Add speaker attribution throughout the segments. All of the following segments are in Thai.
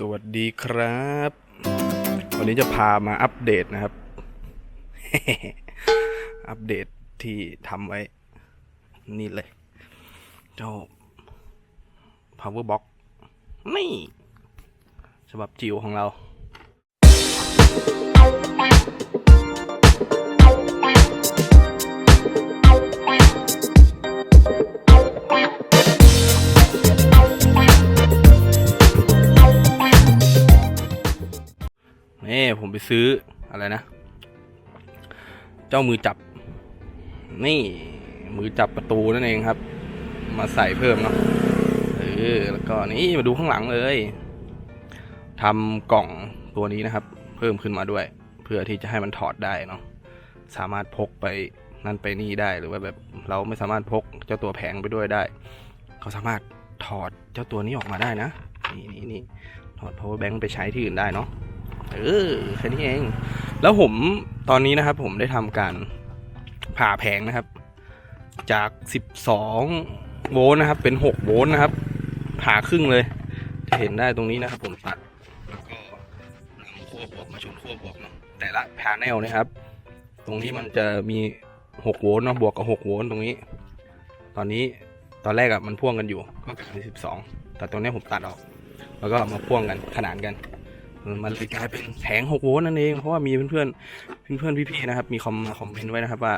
Speaker 1: สวัสดีครับ วันนี้จะพามาอัปเดตนะครับ อัปเดตที่ทำไว้ นี่เลย เจ้า power box นี่ฉบับจิ๋วของเรา ไปซื้ออะไรนะ เจ้ามือจับ นี่มือจับประตูนั่นเองครับ มาใส่เพิ่มเนาะเออแล้วก็นี่มาดูข้างหลังเลยทำกล่องตัวนี้นะครับ เพิ่มขึ้นมาด้วย เพื่อที่จะให้มันถอดได้เนาะสามารถพกไปนั่นไปนี่ได้หรือว่าแบบเราไม่สามารถพกเจ้าตัวแผงไปด้วยได้ เขาสามารถถอดเจ้าตัวนี้ออกมาได้นะ นี่นี่นี่ถอด power bank ไปใช้ที่อื่นได้เนาะ เออแค่นี้เอง แล้วผมตอนนี้นะครับ ผมได้ทำการผ่าแผงนะครับ จาก 12 โวลต์นะครับ เป็น 6 โวลต์นะครับ ผ่าครึ่งเลย จะเห็นได้ตรงนี้นะครับ ผมตัดแล้วก็นำขั้วบวกมาชนขั้วบวกเนาะแต่ละแผงแนลนะครับ ตรงนี้มันจะมี 6 โวลต์เนาะบวกกับ 6 โวลต์ตรงนี้ ตอนนี้ตอนแรกอะมันพ่วงกันอยู่ก็กลายเป็น12 แต่ตรงนี้ผมตัดออก แล้วก็มาพ่วงกันขนานกัน มันเลยกลายเป็นแผง6โวลต์นั่นเอง เพราะว่ามีเพื่อนๆเพื่อนๆพี่ๆนะครับ มีคอมคอมเมนต์ไว้นะครับว่า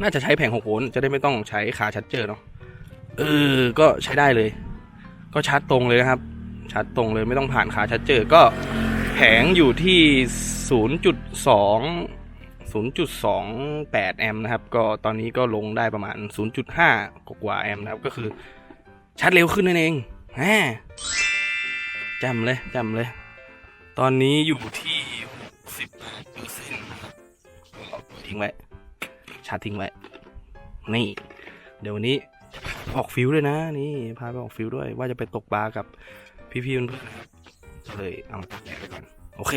Speaker 1: น่าจะใช้แผง6โวลต์จะได้ไม่ต้องใช้ขาชัดเจอร์เนาะเออ ก็ใช้ได้เลย ก็ชาร์จตรงเลยนะครับ ชาร์จตรงเลยไม่ต้องผ่านขาชัดเจอร์ก็แผงอยู่ที่ 0.2 0.28 แอมป์นะครับ ก็ตอนนี้ก็ลงได้ประมาณ 0.5 กว่าแอมป์นะครับ ก็คือชาร์จเร็วขึ้นนั่นเองแหมจำเลยจำเลย ตอนนี้อยู่ที่สิบเปอร์เซ็นต์ทิ้งไว้ ชาร์จทิ้งไว้ นี่ เดี๋ยววันนี้ออกฟิวด้วยนะ นี่พาไปออกฟิวด้วย ว่าจะไปตกปลากับพี่ๆเพื่อนๆนะครับก็เลยเอามาตัดแดดไปก่อน โอเค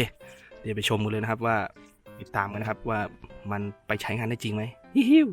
Speaker 1: เดี๋ยวไปชมกันเลยนะครับว่าติดตามกันนะครับว่ามันไปใช้งานได้จริงไหมฮิว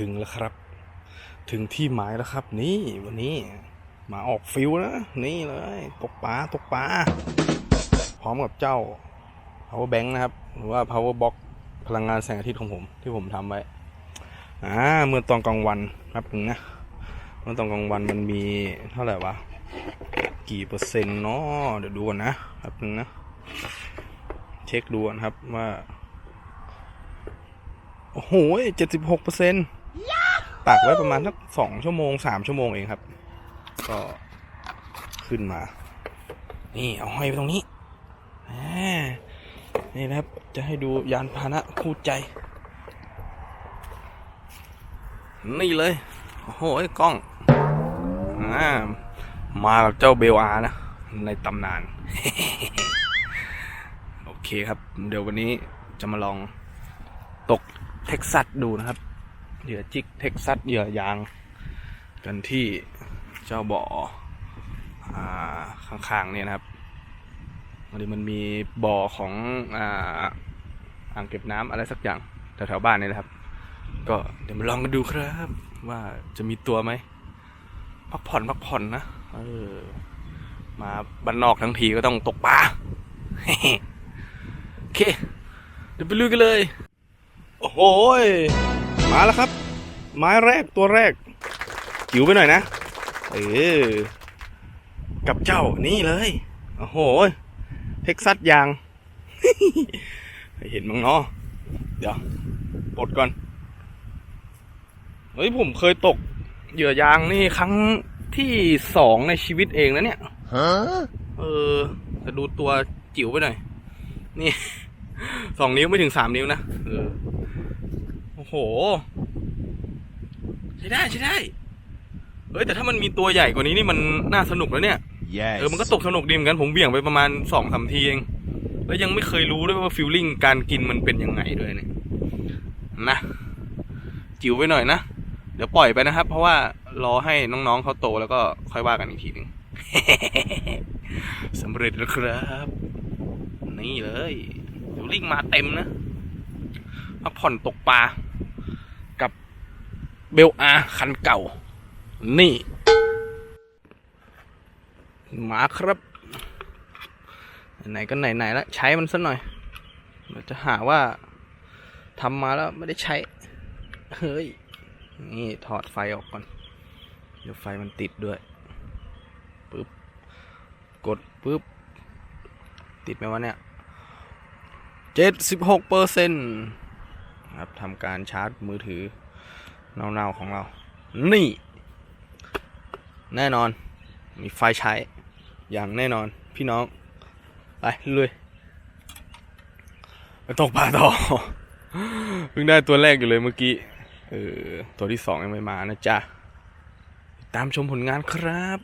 Speaker 1: ถึงแล้วครับ ถึงที่หมายแล้วครับ นี่วันนี้มาออกฟิวนะนี่เลยตกปลาตกปลาพร้อมกับเจ้า power bank นะครับ หรือว่า power box พลังงานแสงอาทิตย์ของผม ที่ผมทำไว้อ่าเมื่อตอนกลางวันครับนึงนะเมื่อตอนกลางวันมันมีเท่าไหร่วะกี่เปอร์เซ็นต์เนาะเดี๋ยวดูก่อนนะครับนึงนะเช็คดูก่อนครับว่า โอ้โหเจ็ดสิบหกเปอร์เซ็นต์ ตากไว้ประมาณสักสองชั่วโมงสามชั่วโมงเองครับ ก็ขึ้นมา นี่เอาห้อยไปตรงนี้นี่นะครับ จะให้ดูยานพาหนะคู่ใจ นี่เลย โอ้โหกล้องอ่ามากับเจ้าเบลอาร์นะ ในตำนาน โอเคครับ เดี๋ยววันนี้จะมาลองตกเท็กซัสดูนะครับ เหยื่อจิกเท็กซัสเหยื่อยาง กันที่เจ้าบ่อข้างๆเนี่ยนะครับวันนี้มันมีบ่อของอ่าอ่างเก็บน้ำอะไรสักอย่างแถวๆบ้านนี่แหละครับ ก็เดี๋ยวมาลองกันดูครับ ว่าจะมีตัวไหมพักผ่อนพักผ่อนนะเออมาบ้านนอกทั้งทีก็ต้องตกปลาโอเค เดี๋ยวไปลุยกันเลย โอ้โหย มาแล้วครับ ไม้แรกตัวแรกจิ๋วไปหน่อยนะเออกับเจ้านี่เลยโอ้โหเท็กซัสยาง เห็นมั้งเนาะเดี๋ยวปลดก่อนเฮ้ยผมเคยตกเหยื่อยางนี่ครั้งที่สองในชีวิตเองนะเนี่ยเออแต่ดูตัวจิ๋วไปหน่อย นี่สองนิ้วไม่ถึงสามนิ้วนะเออ โอ้โห ใช้ได้ใช้ได้เฮ้ยแต่ถ้ามันมีตัวใหญ่กว่านี้นี่มันน่าสนุกแล้วเนี่ย
Speaker 2: Yes.
Speaker 1: เออมันก็ตกสนุกดีเหมือนกันผมเหวี่ยงไปประมาณสองสามทีเอง แล้วยังไม่เคยรู้ด้วยว่าฟิลลิ่งการกินมันเป็นยังไงด้วยเนี่ยนะจิ๋วไปหน่อยนะ เดี๋ยวปล่อยไปนะครับ เพราะว่ารอให้น้องๆเขาโตแล้วก็ค่อยว่ากันอีกทีหนึ่งสำเร็จแล้วครับ นี่เลยฟิลลิ่งมาเต็มนะพักผ่อนตกปลากับ เบลอาคันเก่า นี่ มาครับ ไหนก็ไหนๆแล้ว ใช้มันสักหน่อยเดี๋ยวจะหาว่าทำมาแล้วไม่ได้ใช้ เฮ้ย นี่ถอดไฟออกก่อน เดี๋ยวไฟมันติดด้วยปึ๊บ กดปึ๊บ ติดไหมวะเนี่ยเจ็ดสิบหกเปอร์เซ็นต์ครับทำการชาร์จมือถือ เน่าๆของเรา นี่ แน่นอน มีไฟใช้ อย่างแน่นอน พี่น้อง ไปเลยไปตกปลาต่อ เพิ่งได้ตัวแรกอยู่เลยเมื่อกี้ เออ ตัวที่สองยังไม่มานะจ๊ะ ตามชมผลงานครับ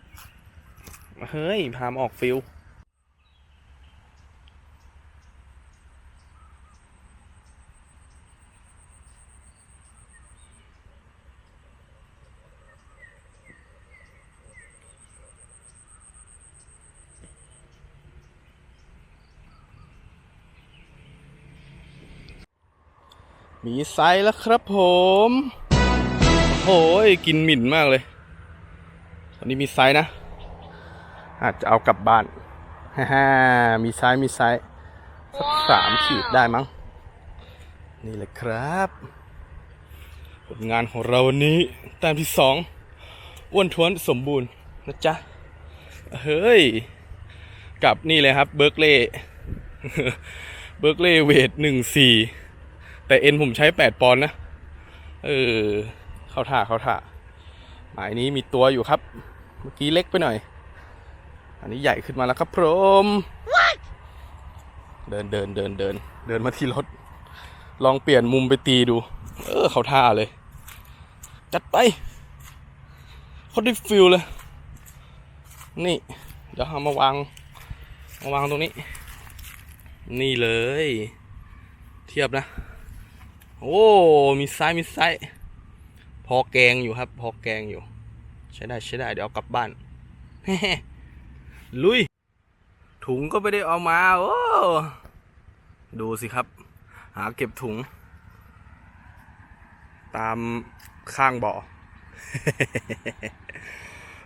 Speaker 1: เฮ้ย พามออกฟิล มีไซส์แล้วครับผมโอ้ยกินหมิ่นมากเลยตอนนี้มีไซส์นะ อาจจะเอากลับบ้านฮ่ามีไซส์มีไซส์สักสามขีดได้มั้ง นี่แหละครับ ผลงานของเราวันนี้แต้มที่สองอ้วนท้วนสมบูรณ์นะจ๊ะ เฮ้ย กับนี่เลยครับเบิร์กเล่เบิร์กเล่เวทหนึ่งสี่ แต่เอ็นผมใช้แปดปอนด์นะ เออ เข้าท่าเข้าท่า หมายนี้มีตัวอยู่ครับ เมื่อกี้เล็กไปหน่อย อันนี้ใหญ่ขึ้นมาแล้วครับพรมเดินเดินเดินเดิน เดินมาที่รถ ลองเปลี่ยนมุมไปตีดู เออ เข้าท่าเลย จัดไปเขาได้ฟิลเลย นี่ เดี๋ยวเอามาวาง มาวางตรงนี้ นี่เลย เทียบนะ โอ้ มีไซส์มีไซส์พอแกงอยู่ครับ พอแกงอยู่ ใช้ได้ใช้ได้เดี๋ยวเอากลับบ้านลุย ถุงก็ไม่ได้เอามา โอ้ ดูสิครับ หาเก็บถุง ตามข้างบ่อ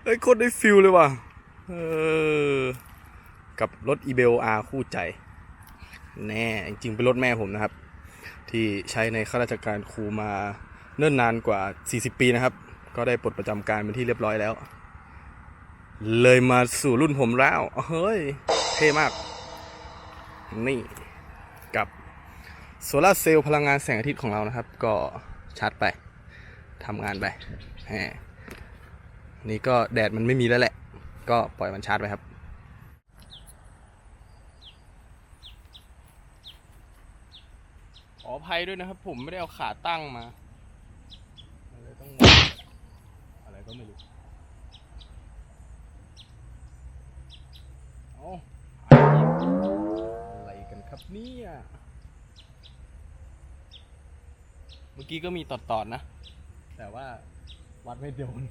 Speaker 1: เฮ้ยโคตรได้ฟิลเลยว่ะ เออ กับรถอีเบลอาคู่ใจ แน่ จริงๆเป็นรถแม่ผมนะครับ ที่ใช้ในข้าราชการครูมาเนิ่นนานกว่า 40 ปีนะครับ ก็ได้ปลดประจำการเป็นที่เรียบร้อยแล้ว เลยมาสู่รุ่นผมแล้วเฮ้ย เท่มาก นี่ กับโซลาเซลล์พลังงานแสงอาทิตย์ของเรานะครับ ก็ชาร์จไปทำงานไปนี่ก็แดดมันไม่มีแล้วแหละ ก็ปล่อยมันชาร์จไปครับ ขออภัยด้วยนะครับ ผมไม่ได้เอาขาตั้งมาเลยต้องอะไรก็ไม่รู้เอาอะไรกันครับเนี่ยเมื่อกี้ก็มีตอดๆนะ แต่ว่าวัดไม่โดน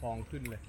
Speaker 1: ฟองขึ้นเลย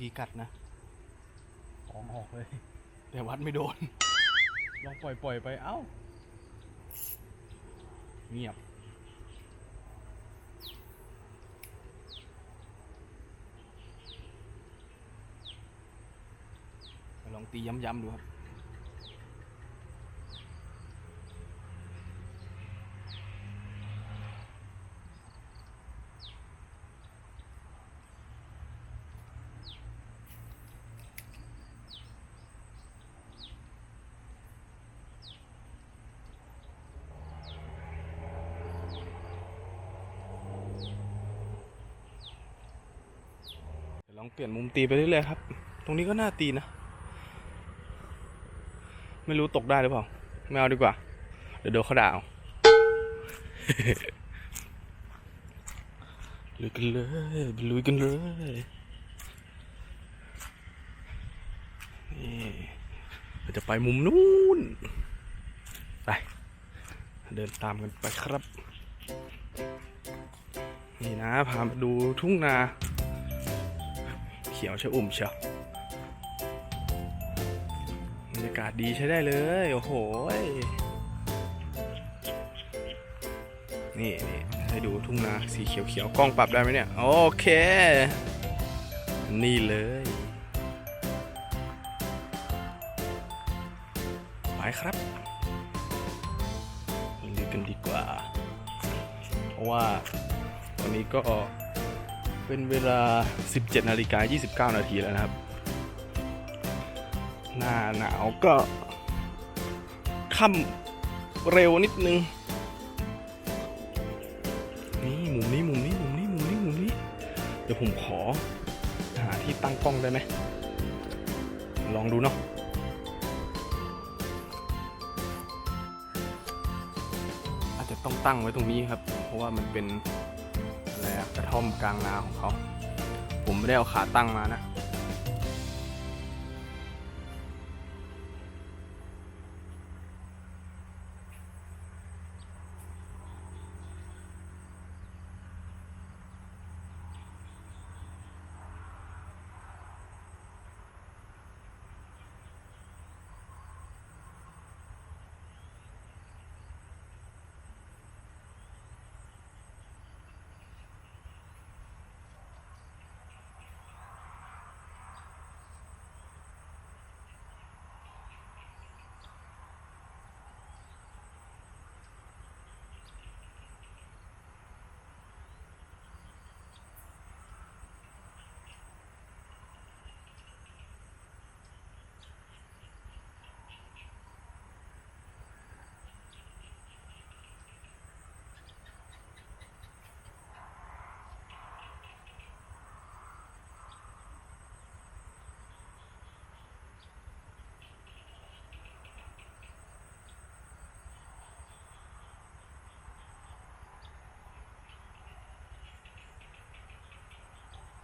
Speaker 1: ทีกัดนะ
Speaker 2: ของออกเลย
Speaker 1: แต่วัดไม่โดน ลองปล่อยปล่อยไป เอ้า เงียบ ลองตีย้ำๆดูครับ องเปลี่ยนมุมตีไปเรื่อยๆครับ ตรงนี้ก็น่าตีนะ ไม่รู้ตกได้หรือเปล่า ไม่เอาดีกว่า เดี๋ยวโดนเขาด่าเอาลุยกันเลยไปลุยกันเลยนี่เราจะไปมุมนู้น ไป เดินตามกันไปครับ นี่นะ พามาดูทุ่งนา ขียวชะอุ่มเชียวบรรยากาศดีใช้ได้เลย โอ้โห นี่นี่ให้ดูทุ่งนาสีเขียวเขียวกล้องปรับได้ไหมเนี่ย โอเค นี่เลยไปครับลุยกันดีกว่า เพราะว่าวันนี้ก็ เป็นเวลา 17นาฬิกา29 นาทีแล้วนะครับ หน้าหนาวก็ค่ำเร็วนิดนึง นี่มุมนี้มุมนี้มุมนี้มุมนี้มุมนี้ เดี๋ยวผมขอหาที่ตั้งกล้องได้ไหม ลองดูเนาะอาจจะต้องตั้งไว้ตรงนี้ครับ เพราะว่ามันเป็น กระท่อมกลางนาของเขา ผมไม่ได้เอาขาตั้งมานะ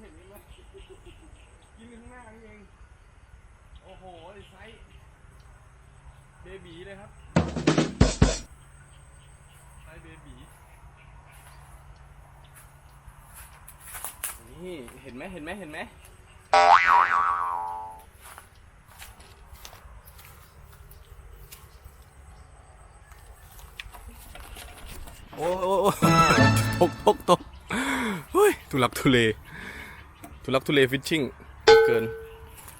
Speaker 1: เห็นไหมกินข้างหน้านี่เอง โอ้โหไซส์เบบีเลยครับ ไซส์เบบี นี่เห็นไหมเห็นไหมเห็นไหมโอ้โอ้ตกตกตกเฮ้ยทุลักทุเลทุลักทุเลฟิชชิ่งเกิน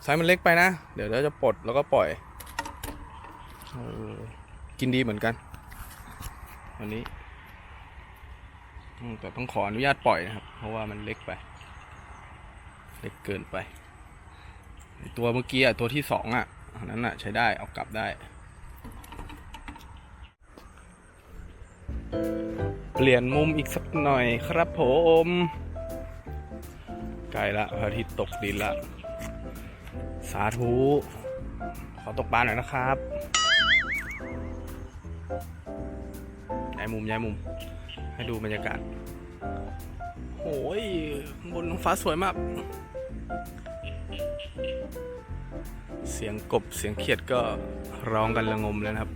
Speaker 1: ไซส์มันเล็กไปนะ เดี๋ยวเราจะปลดแล้วก็ปล่อยกินดีเหมือนกัน วันนี้แต่ต้องขออนุญาตปล่อยนะครับ เพราะว่ามันเล็กไป เล็กเกินไป ตัวเมื่อกี้อะตัวที่สองอะอันนั้นอะใช้ได้เอากลับได้เปลี่ยนมุมอีกสักหน่อยครับผมใกล้ละพระอาทิตย์ตกดินละ สาธุ ขอตกปลาหน่อยนะครับย้ายมุมย้ายมุม ให้ดูบรรยากาศโอ้ยบนฟ้าสวยมาก เสียงกบเสียงเขียดก็ร้องกันระงมเลยนะครับ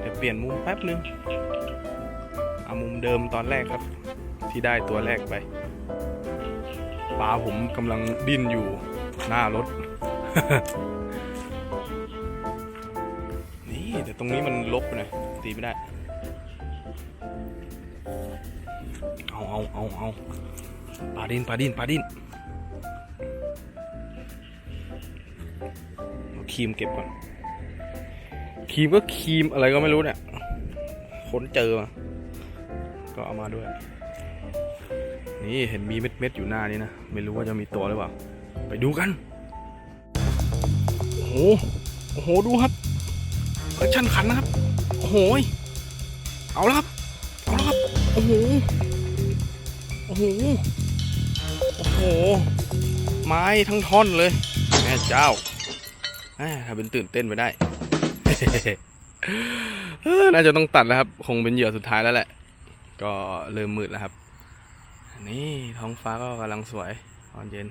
Speaker 1: เดี๋ยวเปลี่ยนมุมแป๊บนึง เอามุมเดิมตอนแรกครับ ที่ได้ตัวแรกไปปลาผมกำลังดิ้นอยู่หน้ารถ นี่แต่ตรงนี้มันลบน่อยตีไม่ได้ เอาเอาเอาเอาปลาดินปลาดินปลาดินเอาครีมเก็บก่อนครีมก็ครีมอะไรก็ไม่รู้เนี่ยค้นเจอมาก็เอามาด้วย นี่เห็นมีเม็ดๆอยู่หน้านี้นะ ไม่รู้ว่าจะมีตัวหรือเปล่า ไปดูกัน โอ้โหโอ้โหดูครับแอคชั่นขันนะครับ โอ้โหเอาล้วครับ เอาล้วครับ โอ้โห โอ้โหโอ้โห ไม้ทั้งท่อนเลย แม่เจ้าแม่ถ้าเป็นตื่นเต้นไปได้เออน่าจะต้องตัดแล้วครับ คงเป็นเหยื่อสุดท้ายแล้วแหละ ก็เริ่มมืดแล้วครับ นี่ท้องฟ้าก็กำลังสวยตอนเย็น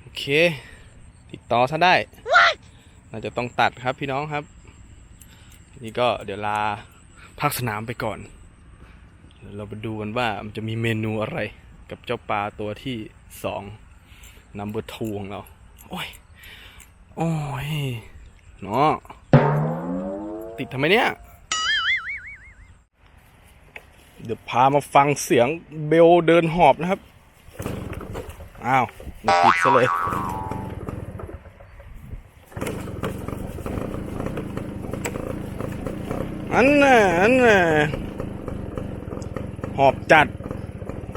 Speaker 1: โอเค ติดต่อซะได้ น่าจะต้องตัดครับพี่น้องครับ นี่ก็เดี๋ยวลาพักสนามไปก่อน เราไปดูกันว่ามันจะมีเมนูอะไรกับเจ้าปลาตัวที่สองนัมเบอร์ทูของเรา โอ้ย โอ้ยเนาะติดทำไมเนี่ย เดี๋ยวพามาฟังเสียงเบลเดินหอบนะครับ อ้าวมันปิดซะเลยอันน่ะอันน่ะ จัด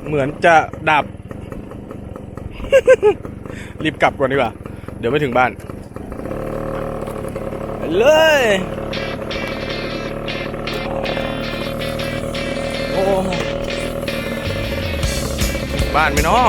Speaker 1: เหมือนจะดับ รีบกลับก่อนดีกว่า เดี๋ยวไม่ถึงบ้าน เลย โอ้บ้านไหมเนาะ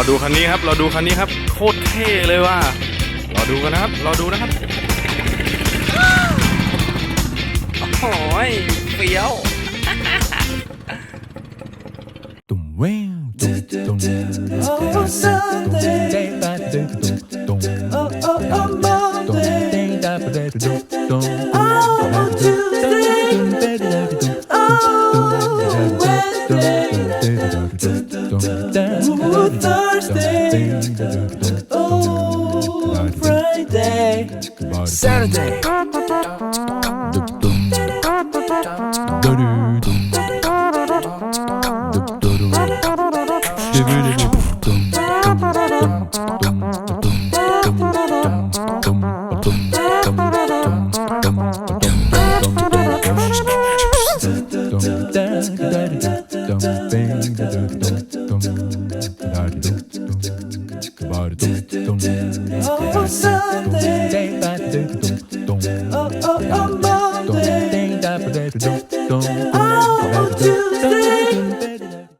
Speaker 1: อดูคันนี้ครับ รอดูคันนี้ครับ โคตรเท่เลยว่ะรอดูกันนะครับ รอดูนะครับ โอ้โหยเฟี้ยว
Speaker 3: Dum wow, dum dum
Speaker 4: Oh, Sunday.
Speaker 3: day by day, dum dum
Speaker 4: Oh, oh, oh, Monday.
Speaker 3: day by day, dum dum
Speaker 4: Oh, Friday. Saturday.